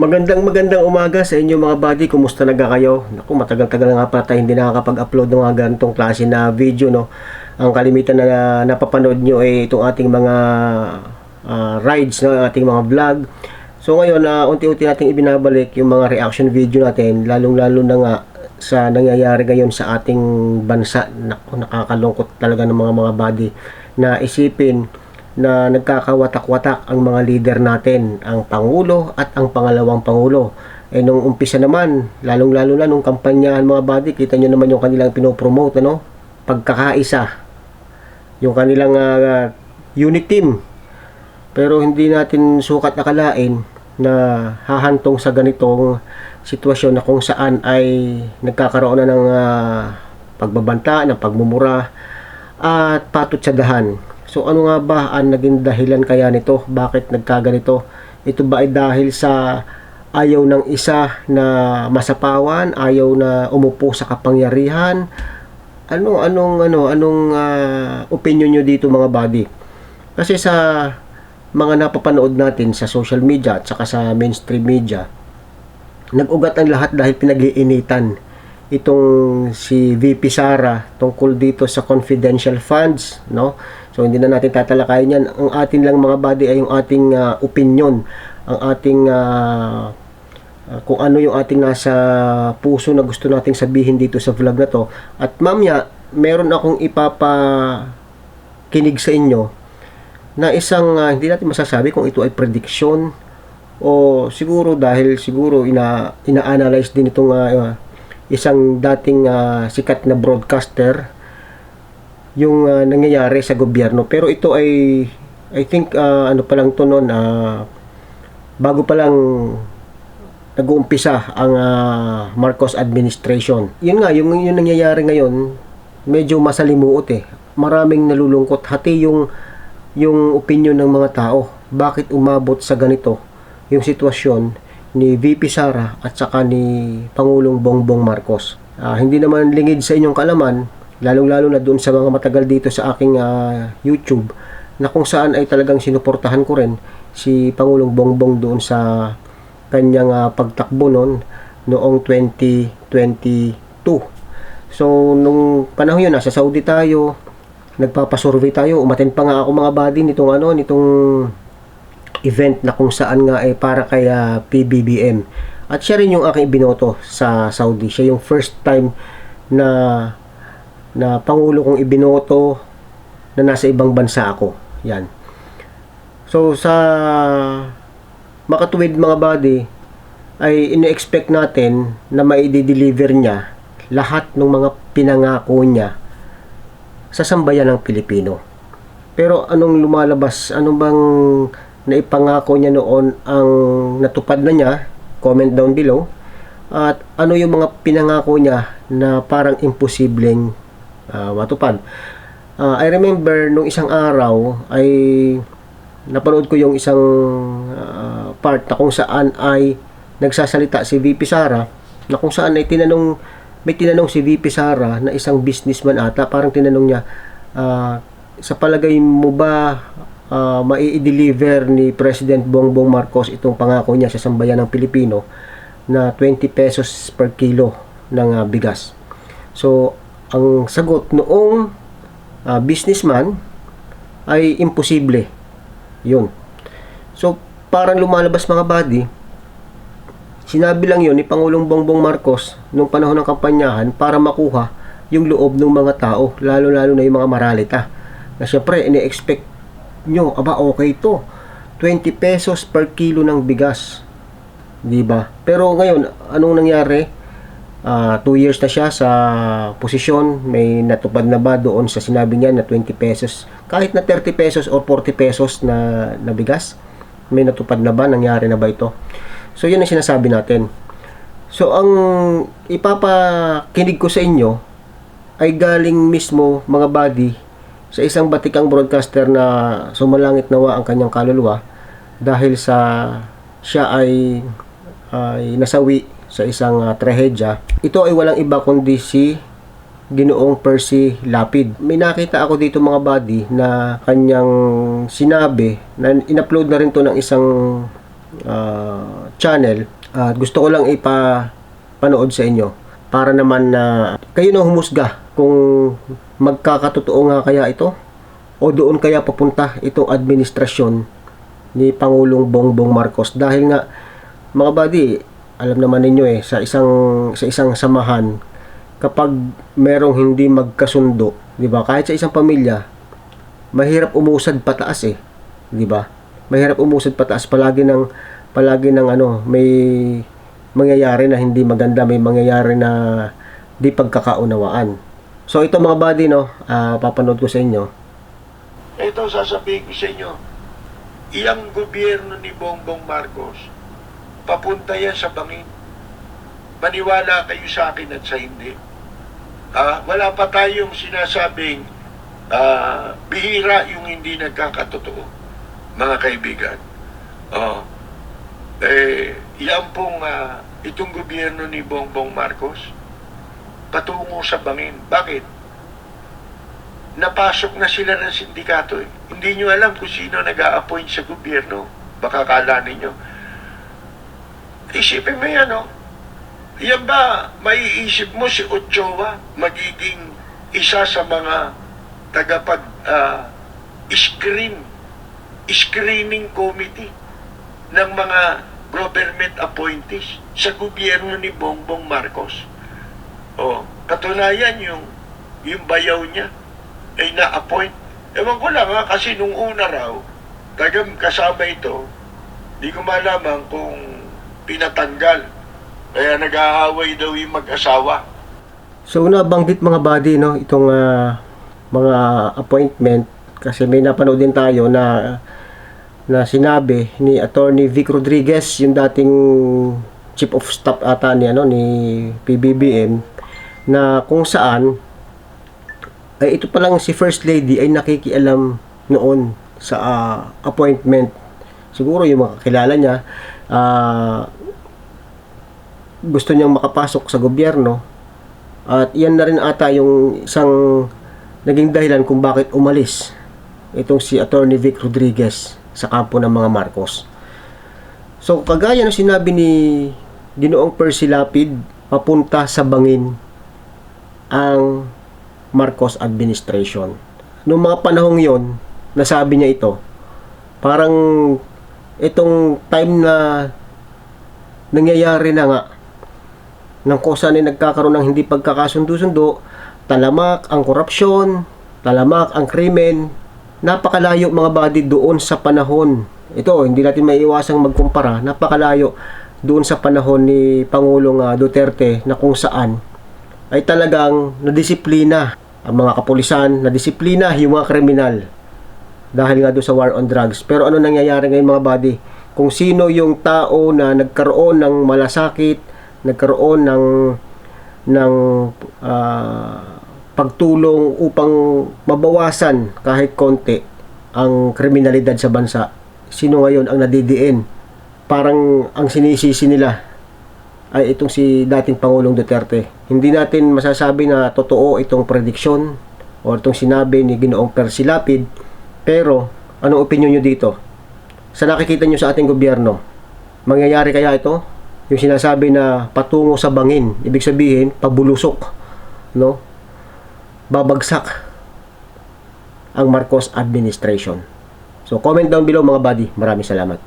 Magandang magandang umaga sa inyo mga buddy. Kumusta na kayo? Naku, matagal-tagal nga pala tayo hindi nakakapag-upload ng mga ganitong klase na video, no? Ang kalimitan na napapanood nyo ay itong ating mga ah, rides, no? Ating mga vlog. So ngayon, na unti-unti nating ibinabalik yung mga reaction video natin, lalong-lalo na nga sa nangyayari ngayon sa ating bansa. Naku, nakakalungkot talaga ng mga mga buddy na isipin na nagkakawatak-watak ang mga leader natin, ang Pangulo at ang pangalawang Pangulo. Eh nung umpisa naman, lalong-lalo na nung kampanyahan mga buddy, kita nyo naman yung kanilang pinopromote, ano? Pagkakaisa. Yung kanilang ah, unit team. Pero hindi natin sukat akalain na hahantong sa ganitong sitwasyon na kung saan ay nagkakaroon na ng ah, pagbabanta, ng pagmumura at patot sa dahan. So ano nga ba ang naging dahilan kaya nito? Bakit nagkaganito? Ito ba ay dahil sa ayaw ng isa na masapawan, ayaw na umupo sa kapangyarihan? Ano anong ano anong ah, opinion nyo dito mga buddy? Kasi sa mga napapanood natin sa social media at saka sa mainstream media, nag-ugat ang lahat dahil pinag-iinitan itong si VP Sara tungkol dito sa confidential funds, no? So hindi na natin tatalakayin yan. Ang atin lang mga body ay yung ating ah, opinion, ang ating ah, ah, kung ano yung ating nasa puso na gusto nating sabihin dito sa vlog na to. At mamaya, meron akong ipapa kinig sa inyo na isang ah, hindi natin masasabi kung ito ay prediction o siguro dahil siguro ina ina-analyze din itong ah, isang dating ah, sikat na broadcaster yung ah, nangyayari sa gobyerno. Pero ito ay I think ah, ano pa lang to noon ah, bago pa lang nag-uumpisa ang ah, Marcos administration. Yun nga yung yung nangyayari ngayon medyo masalimuot eh. Maraming nalulungkot. Hati yung yung opinion ng mga tao. Bakit umabot sa ganito yung sitwasyon ni VP Sara at saka ni Pangulong Bongbong Marcos. Ah, hindi naman lingid sa inyong kalaman, lalong-lalo na doon sa mga matagal dito sa aking ah, YouTube, na kung saan ay talagang sinuportahan ko rin si Pangulong Bongbong doon sa kanyang ah, pagtakbo noon noong 2022. So, nung panahon yun, nasa Saudi tayo, nagpapasurvey tayo, umaten pa nga ako mga buddy nitong ano, nitong event na kung saan nga ay para kay ah, PBBM. At siya rin yung aking ibinoto sa Saudi. Siya yung first time na na pangulo kong ibinoto na nasa ibang bansa ako. Yan. So sa makatuwid mga body ay ine-expect natin na mai-deliver niya lahat ng mga pinangako niya sa sambayan ng Pilipino. Pero anong lumalabas? Ano bang naipangako niya noon ang natupad na niya? Comment down below. At ano yung mga pinangako niya na parang imposibleng ah, matupad? Ah, I remember nung isang araw ay napanood ko yung isang ah, part na kung saan ay nagsasalita si VP Sara na kung saan ay tinanong may tinanong si VP Sara na isang businessman ata parang tinanong niya ah, sa palagay mo ba uh, mai-deliver ni President Bongbong Marcos itong pangako niya sa sambayan ng Pilipino na 20 pesos per kilo ng ah, bigas. So, ang sagot noong ah, businessman ay imposible. Yun. So, parang lumalabas mga body, sinabi lang yun ni Pangulong Bongbong Marcos nung panahon ng kampanyahan para makuha yung loob ng mga tao, lalo-lalo na yung mga maralita. Na syempre, ini-expect nyo, aba okay to. 20 pesos per kilo ng bigas. 'Di ba? Pero ngayon, anong nangyari? Ah, 2 years na siya sa posisyon, may natupad na ba doon sa sinabi niya na 20 pesos? Kahit na 30 pesos o 40 pesos na, na bigas, may natupad na ba? Nangyari na ba ito? So, yun ang sinasabi natin. So, ang ipapakinig ko sa inyo ay galing mismo mga body sa isang batikang broadcaster na sumalangit nawa ang kanyang kaluluwa dahil sa siya ay ay nasawi sa isang uh, trahedya. Ito ay walang iba kundi si Ginoong Percy Lapid. May nakita ako dito mga buddy na kanyang sinabi na in-upload na rin to ng isang uh, channel at gusto ko lang ipapanood sa inyo para naman na kayo na humusga kung magkakatotoo nga kaya ito o doon kaya papunta itong administrasyon ni Pangulong Bongbong Marcos dahil nga mga buddy alam naman ninyo eh sa isang sa isang samahan kapag merong hindi magkasundo, 'di ba? Kahit sa isang pamilya, mahirap umusad pataas eh, 'di ba? Mahirap umusad pataas palagi ng palagi ng ano, may mangyayari na hindi maganda, may mangyayari na di pagkakaunawaan. So ito mga buddy no, ah, papanood ko sa inyo. Ito sasabihin ko sa inyo, iyang gobyerno ni Bongbong Marcos, papunta yan sa bangin. Maniwala kayo sa akin at sa hindi. Ah, wala pa tayong sinasabing ah, bihira yung hindi nagkakatotoo, mga kaibigan. Oh, eh, yan pong ah, itong gobyerno ni Bongbong Marcos, patungo sa bangin. Bakit? napasok na sila ng sindikato. Eh. Hindi nyo alam kung sino nag appoint sa gobyerno. Baka kala ninyo. Isipin mo yan, oh. Yan ba, maiisip mo si Ochoa magiging isa sa mga tagapag ah, screen screening committee ng mga government appointees sa gobyerno ni Bongbong Marcos. Oh, katunayan yung yung bayaw niya ay na-appoint. Ewan ko lang ha, kasi nung una raw, tagang kasama ito, di ko malaman kung pinatanggal. Kaya nag-aaway daw yung mag-asawa. So nabanggit mga buddy no itong ah, mga appointment kasi may napanood din tayo na na sinabi ni Attorney Vic Rodriguez yung dating chief of staff ata ni ano ni PBBM na kung saan ay ito pa lang si First Lady ay nakikialam noon sa ah, appointment. Siguro yung mga kakilala niya ah, gusto niyang makapasok sa gobyerno. At yan na rin ata yung isang naging dahilan kung bakit umalis itong si Attorney Vic Rodriguez sa kampo ng mga Marcos. So kagaya ng sinabi ni Ginoong Percy Lapid, papunta sa bangin ang Marcos administration. Noong mga panahong yon, nasabi niya ito, parang itong time na nangyayari na nga ng kung saan ay nagkakaroon ng hindi pagkakasundo-sundo, talamak ang korupsyon, talamak ang krimen, napakalayo mga body doon sa panahon. Ito, hindi natin maiiwasang magkumpara, napakalayo doon sa panahon ni Pangulong ah, Duterte na kung saan ay talagang nadisiplina ang mga kapulisan, nadisiplina yung mga kriminal dahil nga doon sa war on drugs. Pero ano nangyayari ngayon mga body? Kung sino yung tao na nagkaroon ng malasakit, nagkaroon ng ng ah, pagtulong upang mabawasan kahit konti ang kriminalidad sa bansa. Sino ngayon ang nadidiin? Parang ang sinisisi nila ay itong si dating Pangulong Duterte. Hindi natin masasabi na totoo itong prediksyon o itong sinabi ni Ginoong Percy Lapid. Pero, anong opinion nyo dito? Sa nakikita nyo sa ating gobyerno, mangyayari kaya ito? Yung sinasabi na patungo sa bangin, ibig sabihin, pabulusok, no? Babagsak ang Marcos administration. So, comment down below mga buddy. Maraming salamat.